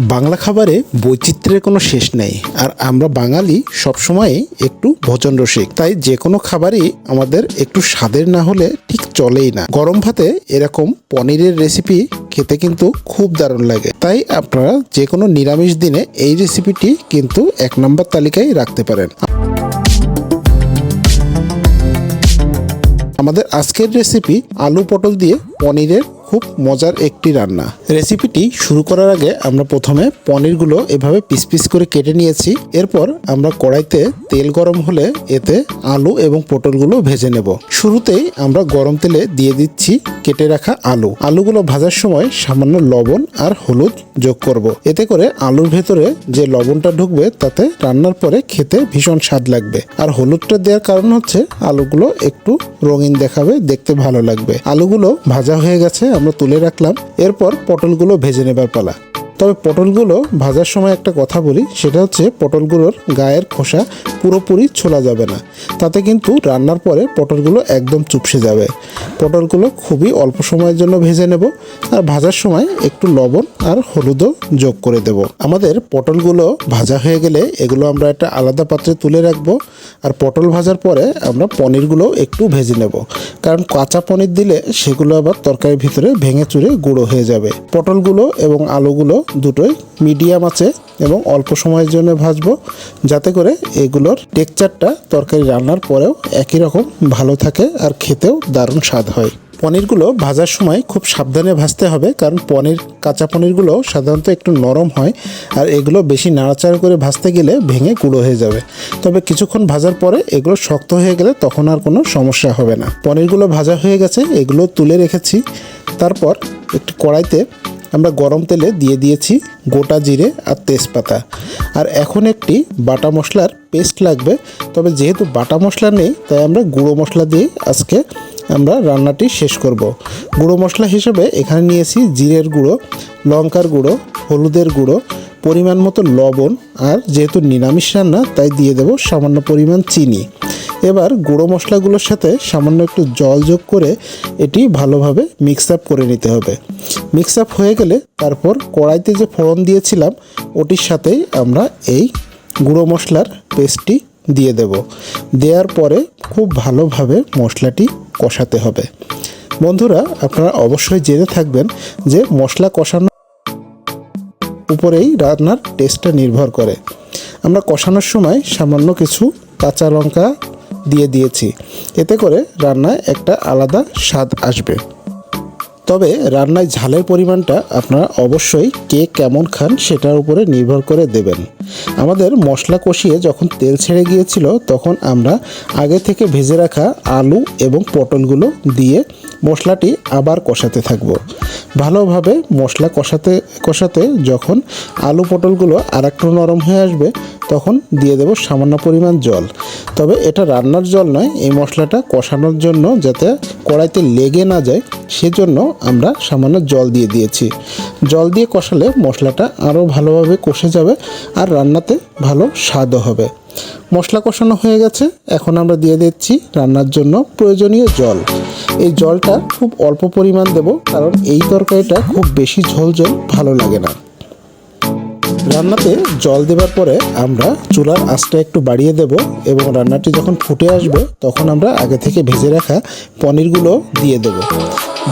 বাংলা খাবারে বৈচিত্র্যের কোনো শেষ নেই। আর আমরা বাঙালি সবসময়ই একটু ভোজন রসিক তাই যে কোনো খাবারই আমাদের একটু স্বাদের না হলে ঠিক চলেই না। গরম ভাতে এরকম পনিরের রেসিপি খেতে কিন্তু খুব দারুণ লাগে। তাই আপনারা যে কোনো নিরামিষ দিনে এই রেসিপিটি কিন্তু এক নম্বর তালিকায় রাখতে পারেন। আমাদের আজকের রেসিপি আলু পটল দিয়ে পনিরের খুব মজার একটি রান্না। রেসিপিটি শুরু করার আগে আমরা প্রথমে পনিরগুলো এভাবে পিস পিস করে কেটে নিয়েছি। এরপর আমরা কড়াইতে তেল গরম হলে এতে আলু এবং পটলগুলো ভেজে নেব। শুরুতেই আমরা গরম তেলে দিয়ে দিচ্ছি কেটে রাখা আলু। আলুগুলো ভাজার সময় সামান্য লবণ আর হলুদ যোগ করব। এতে করে আলুর ভেতরে যে লবণটা ঢুকবে তাতে রান্নার পরে খেতে ভীষণ স্বাদ লাগবে। আর হলুদটা দেওয়ার কারণ হচ্ছে আলুগুলো একটু রঙিন দেখাবে, দেখতে ভালো লাগবে। আলুগুলো ভাজা হয়ে গেছে আমরা তুলে রাখলাম, এরপর পটলগুলো ভেজে নেবার পালা। তবে পটলগুলো ভাজার সময় একটা কথা বলি, সেটা হচ্ছে পটলগুলোর গায়ের খোসা পুরোপুরি ছোলা যাবে না। তাতে কিন্তু রান্নার পরে পটলগুলো একদম চুপসে যাবে। পটলগুলো খুবই অল্প সময়ের জন্য ভেজে নেব, আর ভাজার সময় একটু লবণ আর হলুদও যোগ করে দেব। আমাদের পটলগুলো ভাজা হয়ে গেলে এগুলো আমরা একটা আলাদা পাত্রে তুলে রাখব আর পটল ভাজার পরে আমরা পনিরগুলো একটু ভেজে নেব। কারণ কাঁচা পনির দিলে সেগুলো আবার তরকারির ভিতরে ভেঙে চুরে গুঁড়ো হয়ে যাবে। পটলগুলো এবং আলুগুলো দুটোই মিডিয়াম আছে এবং অল্প সময়ের জন্য ভাজবো, যাতে করে এগুলোর টেক্সচারটা তরকারি রান্নার পরেও একই রকম ভালো থাকে আর খেতেও দারুণ স্বাদ হয়। পনিরগুলো ভাজার সময় খুব সাবধানে ভাজতে হবে, কারণ পনির, কাঁচা পনিরগুলো সাধারণত একটু নরম হয় আর এগুলো বেশি নাড়াচাড়া করে ভাজতে গেলে ভেঙে গুঁড়ো হয়ে যাবে। তবে কিছুক্ষণ ভাজার পরে এগুলো শক্ত হয়ে গেলে তখন আর কোনো সমস্যা হবে না। পনিরগুলো ভাজা হয়ে গেছে, এগুলো তুলে রেখেছি। তারপর একটু কড়াইতে আমরা গরম তেলে দিয়ে দিয়েছি গোটা জিরে আর তেজপাতা। আর এখন একটি বাটা মশলার পেস্ট লাগবে, তবে যেহেতু বাটা মশলা নেই, তাই আমরা গুঁড়ো মশলা দিয়ে আজকে আমরা রান্নাটি শেষ করব। গুঁড়ো মশলা হিসেবে এখানে নিয়েছি জিরের গুঁড়ো, লঙ্কার গুঁড়ো, হলুদের গুঁড়ো, পরিমাণ মতো লবণ, আর যেহেতু নিরামিষ রান্না, তাই দিয়ে দেব সামান্য পরিমাণ চিনি। এবার গুঁড়ো মশলাগুলোর সাথে সামান্য একটু জল যোগ করে এটি ভালোভাবে মিক্স আপ করে নিতে হবে। মিক্স আপ হয়ে গেলে তারপর কড়াইতে যে ফোড়ন দিয়েছিলাম, ওটির সাথেই আমরা এই গুঁড়ো মশলার পেস্টটি দিয়ে দেব। দেওয়ার পরে খুব ভালোভাবে মশলাটি কষাতে হবে। বন্ধুরা, আপনারা অবশ্যই জেনে থাকবেন যে মশলা কষানো উপরেই রান্নার টেস্টটা নির্ভর করে। আমরা কষানোর সময় সামান্য কিছু কাঁচা লঙ্কা দিয়ে দিয়েছি। এতে করে রান্নায় একটা আলাদা স্বাদ আসবে। তবে রান্নায় ঝালের পরিমাণটা আপনারা অবশ্যই কে কেমন খান সেটার উপরে নির্ভর করে দেবেন। আমাদের মশলা কষিয়ে যখন তেল ছেড়ে গিয়েছিল তখন আমরা আগে থেকে ভেজে রাখা আলু এবং পটলগুলো দিয়ে মশলাটি আবার কষাতে থাকব। ভালোভাবে মশলা কষাতে কষাতে যখন আলু পটলগুলো আর একটু নরম হয়ে আসবে, তখন দিয়ে দেব সামান্য পরিমাণ জল। তবে এটা রান্নার জল নয়, এই মশলাটা কষানোর জন্য যাতে কড়াইতে লেগে না যায়, সেজন্য আমরা সামান্য জল দিয়ে দিয়েছি। জল দিয়ে কষালে মশলাটা আরও ভালোভাবে কষে যাবে আর রান্নাতে ভালো স্বাদও হবে। মশলা কষানো হয়ে গেছে, এখন আমরা দিয়ে দিচ্ছি রান্নার জন্য প্রয়োজনীয় জল। এই জলটা খুব অল্প পরিমাণ দেব, কারণ এই তরকারিটা খুব বেশি ঝোল ঝোল ভালো লাগে না। রান্নাতে জল দেবার পরে আমরা চুলার আঁচটা একটু বাড়িয়ে দেব এবং রান্নাটি যখন ফুটে আসবে, তখন আমরা আগে থেকে ভেজে রাখা পনিরগুলো দিয়ে দেব।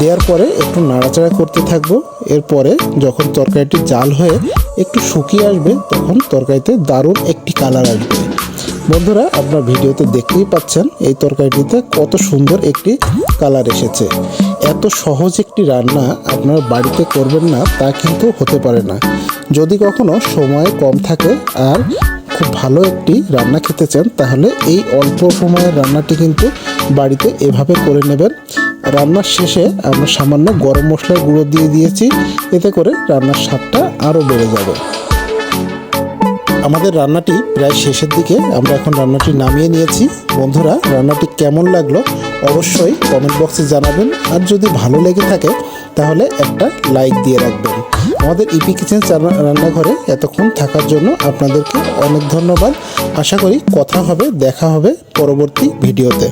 দেওয়ার পরে একটু নাড়াচাড়া করতে থাকব, এরপরে যখন তরকারিটি জাল হয়ে একটু শুকিয়ে আসবে, তখন তরকারিতে দারুণ একটি কালার আসবে। বন্ধুরা, আপনার ভিডিওতে দেখতেই পাচ্ছেন এই তরকারিটিতে কত সুন্দর একটি কালার এসেছে। এত সহজ একটি রান্না আপনার বাড়িতে করবেন না, তা কিন্তু হতে পারে না। যদি কখনো সময় কম থাকে আর খুব ভালো একটি রান্না খেতে চান, তাহলে এই অল্প সময়ের রান্নাটি কিন্তু বাড়িতে এভাবে করে নেবেন। রান্নার শেষে আমরা সামান্য গরম মশলার গুঁড়ো দিয়ে দিয়েছি, এতে করে রান্নার স্বাদটা আরও বেড়ে যাবে। আমাদের রান্নাটি প্রায় শেষের দিকে, আমরা এখন রান্নাটি নামিয়ে নিয়েছি। বন্ধুরা, রান্নাটি কেমন লাগল অবশ্যই কমেন্ট বক্সে জানাবেন। আর যদি ভালো লেগে থাকে, তাহলে একটা লাইক দিয়ে রাখবেন। আমাদের ইপি কিচেন রান্নাঘরে এতক্ষণ থাকার জন্য আপনাদেরকে অনেক ধন্যবাদ। আশা করি কথা হবে, দেখা হবে পরবর্তী ভিডিওতে।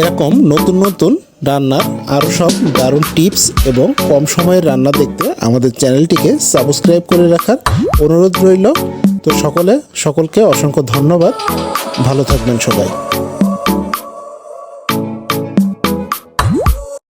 এরকম নতুন নতুন রান্নার আরও সব দারুণ টিপস এবং কম সময়ের রান্না দেখতে আমাদের চ্যানেলটিকে সাবস্ক্রাইব করে রাখার অনুরোধ রইল। তো সকলে সকলকে অসংখ্য ধন্যবাদ। ভালো থাকবেন সবাই।